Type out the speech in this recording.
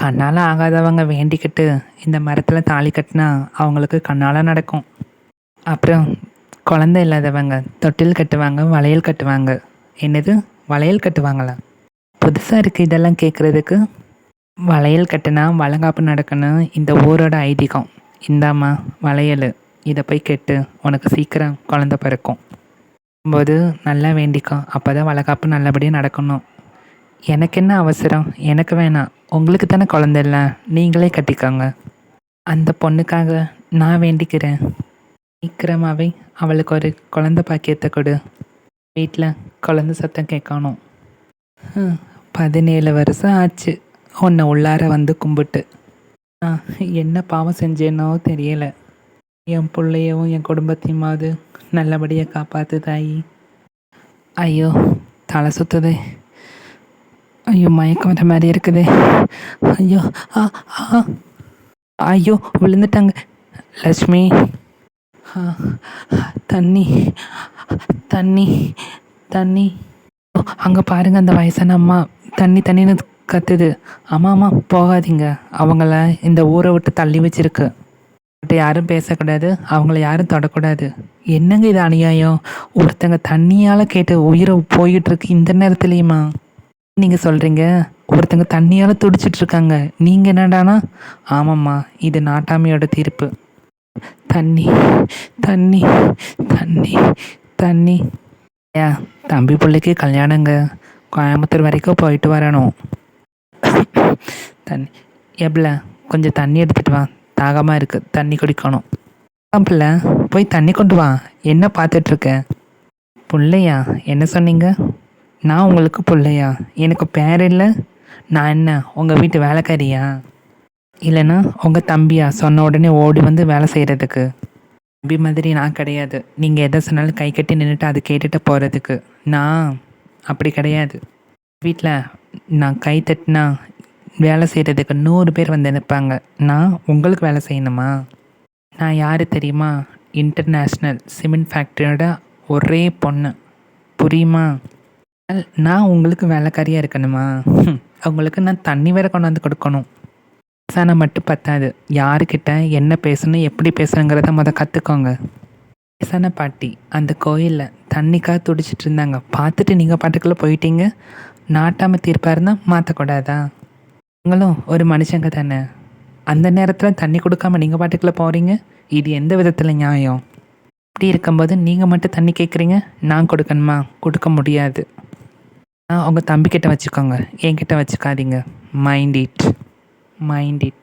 கண்ணால் ஆகாதவங்க வேண்டிக்கிட்டு இந்த மரத்தில் தாலி கட்டினா அவங்களுக்கு கண்ணால் நடக்கும். அப்புறம் குழந்தை இல்லாதவங்க தொட்டில் கட்டுவாங்க வளையல் கட்டுவாங்க. என்னது? வளையல் கட்டுவாங்களா? புதுசாக இருக்குது இதெல்லாம் கேட்குறதுக்கு வளையல் கட்டினா வளகாப்பு நடக்கணும் இந்த ஊரோட ஐதீகம். இந்தாம்மா வளையல். இதை போய் கெட்டு உனக்கு சீக்கிரம் குழந்த பிறக்கும். போது நல்லா வேண்டிக்கும் அப்போ தான் வளகாப்பு நல்லபடியாக நடக்கணும். எனக்கு என்ன அவசரம்? எனக்கு வேணாம். உங்களுக்கு தானே குழந்த இல்லை? நீங்களே கட்டிக்கோங்க. அந்த பொண்ணுக்காக நான் வேண்டிக்கிறேன். சீக்கிரமாகவே அவளுக்கு ஒரு குழந்த பாக்கியத்தை கொடு. வீட்டில் குழந்த சத்தம் கேட்கணும். பதினேழு வருஷம் ஆச்சு. உன்னை உள்ளார வந்து கும்பிட்டு. நான் என்ன பாவம் செஞ்சேனோ தெரியலை. என் பிள்ளையவும் என் குடும்பத்தையுமாவது நல்லபடியாக காப்பாத்து தாயி ஐயோ தலை சுத்துதே. ஐயோ மயக்கம் வர மாதிரி இருக்குது. ஐயோ ஆ ஆ. ஐயோ விழுந்துட்டாங்க. லக்ஷ்மி ஆ, தண்ணி தண்ணி தண்ணி. அங்கே பாருங்க அந்த வயசான அம்மா. தண்ணி தண்ணின்னு கத்துது. ஆமாம் ஆமாம் போகாதீங்க. அவங்கள இந்த ஊரை விட்டு தள்ளி வச்சிருக்கு. யாரும் பேசக்கூடாது. அவங்கள யாரும் தொடக்கூடாது. என்னங்க இது அநியாயம்? ஒருத்தங்க தண்ணியால் கேட்டு உயிரை போயிட்டுருக்கு இந்த நேரத்துலையுமா? நீங்கள் சொல்கிறீங்க ஒருத்தங்க தண்ணியால் துடிச்சிட்டு இருக்காங்க நீங்கள் என்னடானா? ஆமாம்மா இது நாட்டாமையோட தீர்ப்பு. தண்ணி தண்ணி தண்ணி தண்ணி. ஏ தம்பி பிள்ளைக்கு கல்யாணங்க. கோயம்புத்தூர் வரைக்கும் போயிட்டு வரணும். தண்ணி எப்பல கொஞ்சம் தண்ணி எடுத்துட்டு வா. தாகமாக இருக்குது தண்ணி குடிக்கணும். பிள்ளை போய் தண்ணி கொண்டு வா. என்ன பார்த்துட்ருக்க பிள்ளையா என்ன சொன்னீங்க? நான் உங்களுக்கு பிள்ளையா? எனக்கு பேர் இல்லை? நான் என்ன உங்கள் வீட்டு வேலைக்காரியா? இல்லைன்னா உங்கள் தம்பியா? சொன்ன உடனே ஓடி வந்து வேலை செய்கிறதுக்கு தம்பி மாதிரி நான் கிடையாது. நீங்கள் எதை சொன்னாலும் கை கட்டி நின்றுட்டு அது கேட்டுட்டு போகிறதுக்கு நான் அப்படி கிடையாது. வீட்டில் நான் கை தட்டினா வேலை செய்கிறதுக்கு நூறு பேர் வந்து நிற்பாங்க நான் உங்களுக்கு வேலை செய்யணுமா? நான் யார் தெரியுமா? இன்டர்நேஷ்னல் சிமெண்ட் ஃபேக்ட்ரியோட ஒரே பொண்ணு. புரியுமா? அல், நான் உங்களுக்கு வேலைக்காரியாக இருக்கணுமா? அவங்களுக்கு நான் தண்ணி வேற கொண்டாந்து கொடுக்கணும். பேசான மட்டும் பத்தாது. யாருக்கிட்ட என்ன பேசணும் எப்படி பேசணுங்கிறத முத கற்றுக்கோங்க சன பாட்டி அந்த கோயிலில் தண்ணிக்காக துடிச்சிட்டு இருந்தாங்க. பார்த்துட்டு நீங்கள் பாட்டுக்குள்ளே போயிட்டீங்க. நாட்டாமல் தீர்ப்பாக இருந்தால் மாற்றக்கூடாதா நீங்களும் ஒரு மனுஷங்க தானே. அந்த நேரத்தில் தண்ணி கொடுக்காம நீங்கள் பாட்டுக்குள்ளே போகிறீங்க இது எந்த விதத்தில் நியாயம்? இப்படி இருக்கும்போது நீங்கள் மட்டும் தண்ணி கேட்குறீங்க நான் கொடுக்கணுமா? கொடுக்க முடியாது. ஆ உங்கள் தம்பிக்கிட்ட வச்சுக்கோங்க. என்கிட்ட வச்சுக்காதீங்க. Mind it mind it